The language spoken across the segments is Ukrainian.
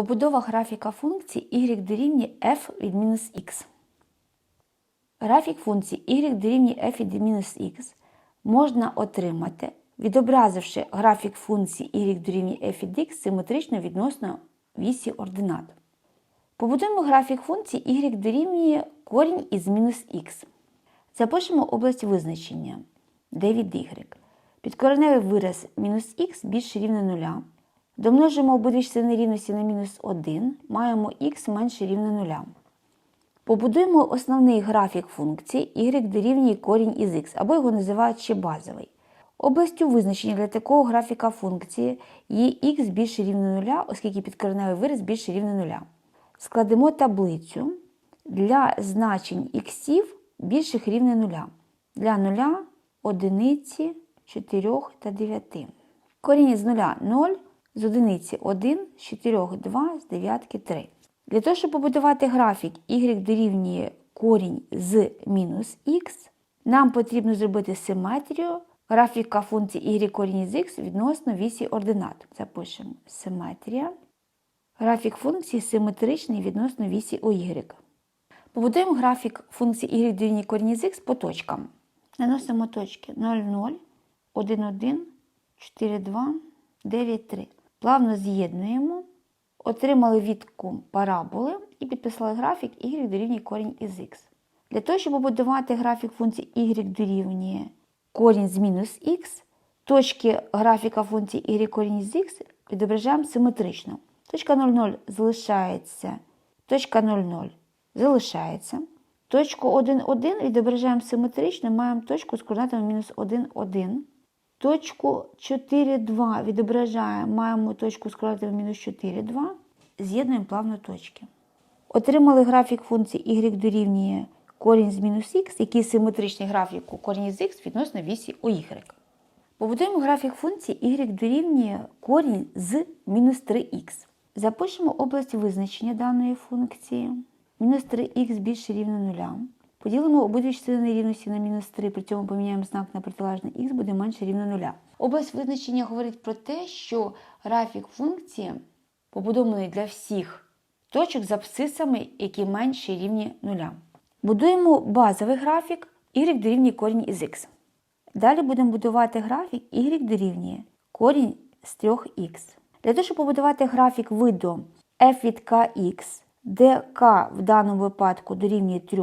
Побудова графіка функції y дорівнює f від мінус x. Графік функції y дорівнює f від мінус x можна отримати, відобразивши графік функції y дорівнює f від x симетрично відносно вісі ординат. Побудуємо графік функції y дорівнює корінь із мінус x. Запишемо область визначення d від y. Підкореневий вираз мінус х більше рівне 0. Домножимо обидві частини рівності на мінус 1, маємо х менше рівне 0. Побудуємо основний графік функції y дорівнює корінь із х, або його називають ще базовий. Областю визначення для такого графіка функції є х більше рівне 0, оскільки підкореневий вираз більше рівне 0. Складемо таблицю для значень х більших рівне 0. Для 0, 1, 4 та 9. Корінь із 0 0, з одиниці 1, з 4 2, з 9 3. Для того, щоб побудувати графік y дорівнює корінь з мінус х, нам потрібно зробити симетрію графіка функції y корінь з х відносно вісі ординат. Запишемо симетрія. Графік функції симетричний відносно вісі OY. Побудуємо графік функції y дорівнює корінь з х по точкам. Наносимо точки 0, 0, 1, 1, 4, 2, 9, 3. Плавно з'єднуємо, отримали відку параболи і підписали графік y дорівнює корінь із х. Для того, щоб побудувати графік функції y дорівнює корінь з мінус х, точки графіка функції y корінь з х відображаємо симетрично. Точка 0,0 залишається, точка 0,0 залишається. Точку 1,1 відображаємо симетрично, маємо точку з координатами мінус 1, 1. Точку 4,2 відображаємо, маємо точку з координатами мінус 4, 2. З'єднуємо плавно точки. Отримали графік функції y дорівнює корінь з мінус х, який симетричний графіку корінь з х відносно вісі OY. Побудуємо графік функції y дорівнює корінь з мінус 3х. Запишемо область визначення даної функції. Мінус 3х більше рівно 0. Поділимо обидві частини рівності на мінус 3, при цьому поміняємо знак на протилежний х, буде менше рівно 0. Область визначення говорить про те, що графік функції побудований для всіх точок з абсцисами, які менші рівні 0. Будуємо базовий графік y дорівнює корінь із х. Далі будемо будувати графік y дорівнює корінь з 3х. Для того, щоб побудувати графік виду f від kx, де k в даному випадку дорівнює 3,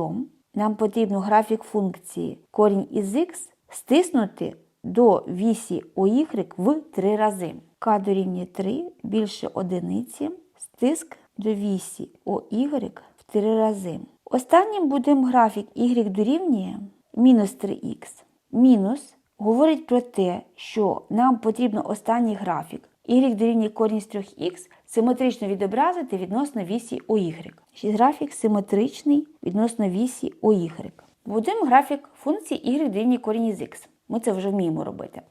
нам потрібно графік функції корінь із х стиснути до вісі OY в 3 рази. k дорівнює 3 більше одиниці, стиск до вісі OY в 3 рази. Останнім будемо графік y дорівнює мінус 3х. Мінус говорить про те, що нам потрібно останній графік y дорівнює корінь з 3х симетрично відобразити відносно вісі OY. Графік симетричний відносно вісі OY. Будуємо графік функції y дорівнює корінь із х. Ми це вже вміємо робити.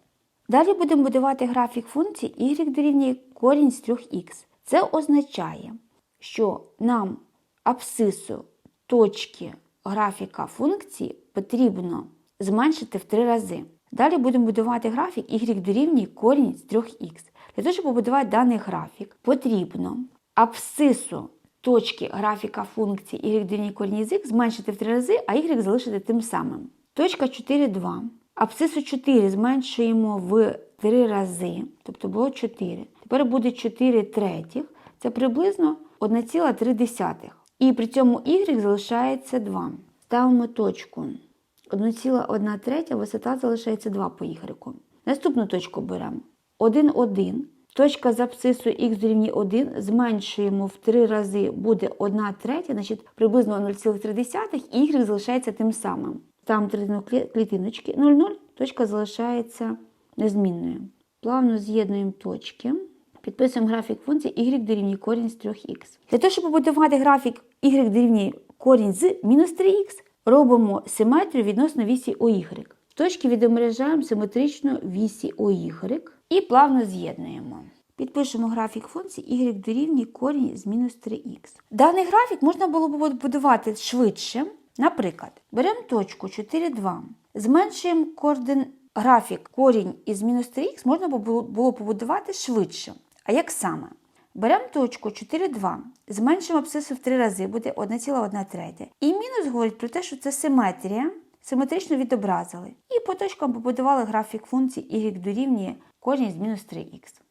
Далі будемо будувати графік функції y дорівнює корінь з 3х. Це означає, що нам абсцису точки графіка функції потрібно зменшити в 3 рази. Далі будемо будувати графік y дорівнює корінь з 3х. Для того, щоб побудувати даний графік, потрібно абсцису точки графіка функції y дорівнює корінь з зменшити в 3 рази, а y залишити тим самим. Точка 4, 2. Абсцису 4 зменшуємо в 3 рази, тобто було 4. Тепер буде 4 третіх, це приблизно 1,3. І при цьому y залишається 2. Ставимо точку. 1,1 третя, висота залишається 2 по y. Наступну точку беремо. 1, 1. Точка з абсцису х дорівнює 1 зменшуємо в 3 рази, буде 1 третя, значить приблизно 0,3 і y залишається тим самим. Там третину клітиночки 0,0, точка залишається незмінною. Плавно з'єднуємо точки. Підписуємо графік функції y дорівнює корінь з 3х. Для того, щоб побудувати графік y дорівнює корінь з мінус 3х, робимо симетрію відносно вісі. В точки відображаємо симетрично вісі OY і плавно з'єднуємо. Підпишемо графік функції y дорівнює корінь з мінус 3х. Даний графік можна було б будувати швидше. Наприклад, беремо точку 4, 2, зменшуємо координ... графік корінь із мінус 3х можна було побудувати швидше. А як саме? Беремо точку 4,2, зменшимо абсцису в 3 рази, буде 1,1 третя. І мінус говорить про те, що це симетрія, симетрично відобразили. І по точкам побудували графік функції y дорівнює кожній з мінус 3х.